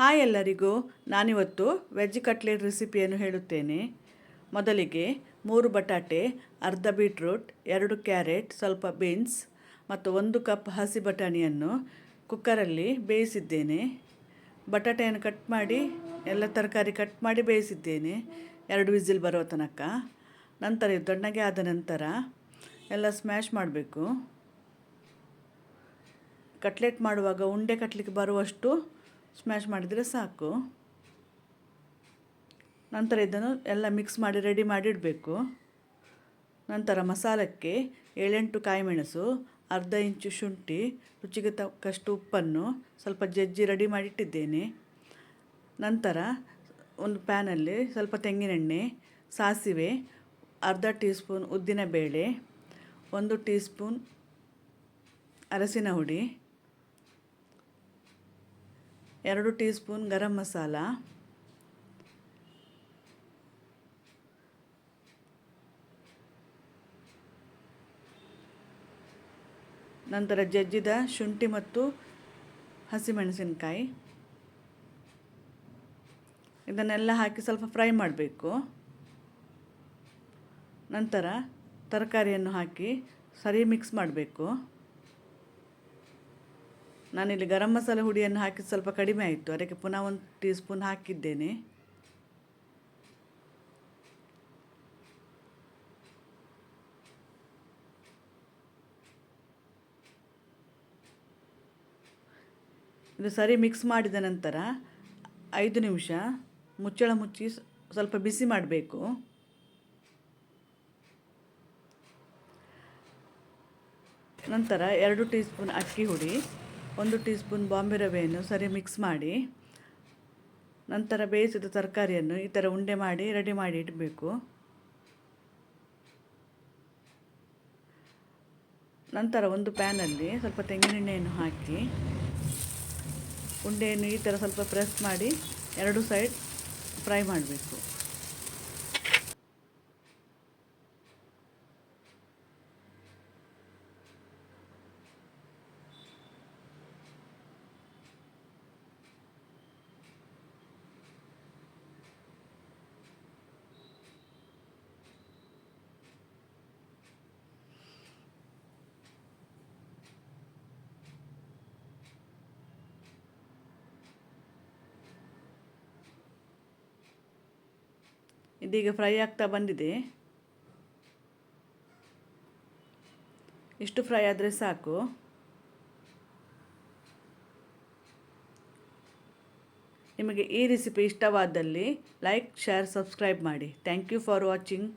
Hi ಎಲ್ಲರಿಗೂ. ನಾನಿವತ್ತು veg cutlet ರೆಸಿಪಿಯನ್ನು ಹೇಳುತ್ತೇನೆ. ಮೊದಲಿಗೆ ಮೂರು ಬಟಾಟೆ, ಅರ್ಧ ಬೀಟ್ರೂಟ್, ಎರಡು ಕ್ಯಾರೆಟ್, ಸ್ವಲ್ಪ ಬೀನ್ಸ್ ಮತ್ತು ಒಂದು ಕಪ್ ಹಸಿ ಬಟಾಣಿಯನ್ನು ಕುಕ್ಕರಲ್ಲಿ ಬೇಯಿಸಿದ್ದೇನೆ. ಬಟಾಟೆಯನ್ನು ಕಟ್ ಮಾಡಿ, ಎಲ್ಲ ತರಕಾರಿ ಕಟ್ ಮಾಡಿ ಬೇಯಿಸಿದ್ದೇನೆ. ಎರಡು ವಿಸಿಲ್ ಬರೋ ತನಕ. ನಂತರ ಇದು ತಣ್ಣಗೆ ಆದ ನಂತರ ಎಲ್ಲ ಸ್ಮ್ಯಾಶ್ ಮಾಡಬೇಕು. ಕಟ್ಲೆಟ್ ಮಾಡುವಾಗ ಉಂಡೆ ಕಟ್ಟಲಿಕ್ಕೆ ಬರುವಷ್ಟು ಸ್ಮ್ಯಾಶ್ ಮಾಡಿದರೆ ಸಾಕು. ನಂತರ ಇದನ್ನು ಎಲ್ಲ ಮಿಕ್ಸ್ ಮಾಡಿ ರೆಡಿ ಮಾಡಿ ಇಡಬೇಕು. ನಂತರ ಮಸಾಲಕ್ಕೆ ಏಳೆಂಟು ಕಾಯಿಮೆಣಸು, ಅರ್ಧ ಇಂಚು ಶುಂಠಿ, ರುಚಿಗೆ ತಕ್ಕಷ್ಟು ಉಪ್ಪನ್ನು ಸ್ವಲ್ಪ ಜಜ್ಜಿ ರೆಡಿ ಮಾಡಿಟ್ಟಿದ್ದೇನೆ ನಂತರ ಒಂದು ಪ್ಯಾನಲ್ಲಿ ಸ್ವಲ್ಪ ತೆಂಗಿನೆಣ್ಣೆ, ಸಾಸಿವೆ, ಅರ್ಧ ಟೀ ಸ್ಪೂನ್ ಉದ್ದಿನಬೇಳೆ, ಒಂದು ಟೀ ಸ್ಪೂನ್ ಅರಸಿನ ಹುಡಿ ಎರಡು ಟೀ ಸ್ಪೂನ್ ಗರಂ ಮಸಾಲ. ನಂತರ ಜಜ್ಜಿದ ಶುಂಠಿ ಮತ್ತು ಹಸಿಮೆಣಸಿನಕಾಯಿ. ಇದನ್ನೆಲ್ಲ ಹಾಕಿ ಸ್ವಲ್ಪ ಫ್ರೈ ಮಾಡಬೇಕು. ನಂತರ ತರಕಾರಿಯನ್ನು ಹಾಕಿ ಸರಿ ಮಿಕ್ಸ್ ಮಾಡಬೇಕು. ನಾನಿಲ್ಲಿ ಗರಂ ಮಸಾಲೆ ಹುಡಿಯನ್ನು ಹಾಕಿ ಸ್ವಲ್ಪ ಕಡಿಮೆ ಆಯಿತು. ಅದಕ್ಕೆ ಪುನಃ ಒಂದು ಟೀ ಸ್ಪೂನ್ ಹಾಕಿದ್ದೇನೆ. ಇದು ಸರಿ ಮಿಕ್ಸ್ ಮಾಡಿದ ನಂತರ ಐದು ನಿಮಿಷ ಮುಚ್ಚಳ ಮುಚ್ಚಿ ಸ್ವಲ್ಪ ಬಿಸಿ ಮಾಡಬೇಕು. ನಂತರ ಎರಡು ಟೀ ಸ್ಪೂನ್ ಅಕ್ಕಿ ಹುಡಿ. ಒಂದು ಟೀ ಸ್ಪೂನ್ ಬಾಂಬೆ ರವೆಯನ್ನು ಸರಿ ಮಿಕ್ಸ್ ಮಾಡಿ, ನಂತರ ಬೇಯಿಸಿದ ತರಕಾರಿಯನ್ನು ಈ ಥರ ಉಂಡೆ ಮಾಡಿ, ರೆಡಿ ಮಾಡಿ ಇಡಬೇಕು. ನಂತರ ಒಂದು ಪ್ಯಾನಲ್ಲಿ ಸ್ವಲ್ಪ ತೆಂಗಿನೆಣ್ಣೆಯನ್ನು ಹಾಕಿ, ಉಂಡೆಯನ್ನು ಈ ಥರ ಸ್ವಲ್ಪ ಪ್ರೆಸ್ ಮಾಡಿ ಎರಡು ಸೈಡ್ ಫ್ರೈ ಮಾಡಬೇಕು. ಇದೀಗ ಫ್ರೈ ಆಗ್ತಾ ಬಂದಿದೆ. ಇಷ್ಟು ಫ್ರೈ ಆದರೆ ಸಾಕು. ನಿಮಗೆ ಈ ರೆಸಿಪಿ ಇಷ್ಟವಾದಲ್ಲಿ ಲೈಕ್ ಶೇರ್ ಸಬ್ಸ್ಕ್ರೈಬ್ ಮಾಡಿ. Thank you for watching